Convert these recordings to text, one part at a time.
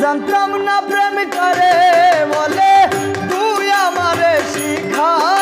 জানতাম না প্রেম করে বলে তুই আমারে শিখাইলি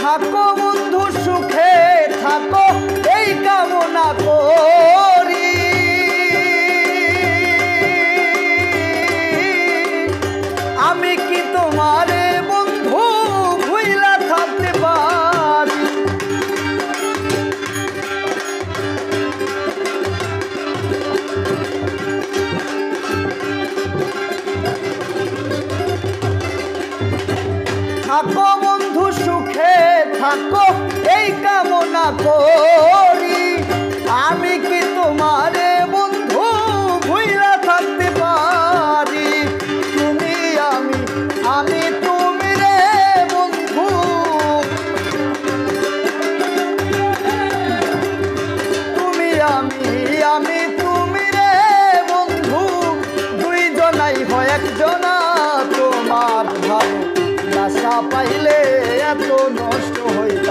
থাকো থাকো বন্ধু সুখে, থাকো, এই কামনা করি। আমি কি তোমারে বন্ধু ভুইলা থাকতে পারি? তুমি আমি আমি তুমি রে বন্ধু। তুমি আমি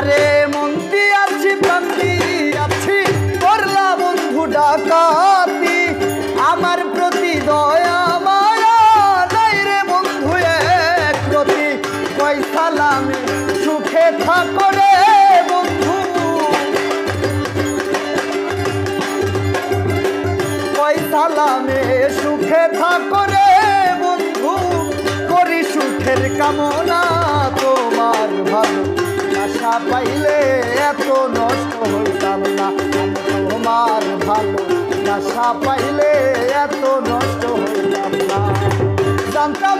আরে মন দিয়াছি প্রাণ দিয়াছি করলা বন্ধু ডাকাতি। আমার প্রতি দয়া, মায়া নাই রে বন্ধু, এক প্রতি। পয়সালামে সুখে থাকো রে বন্ধু। পয়সালামে সুখে থাকো রে বন্ধু। করি সুখের কামনা। পাইলে এত নষ্ট হইতাম না। তোমার ভালো আশা পাইলে এত নষ্ট হইতাম না। জানতাম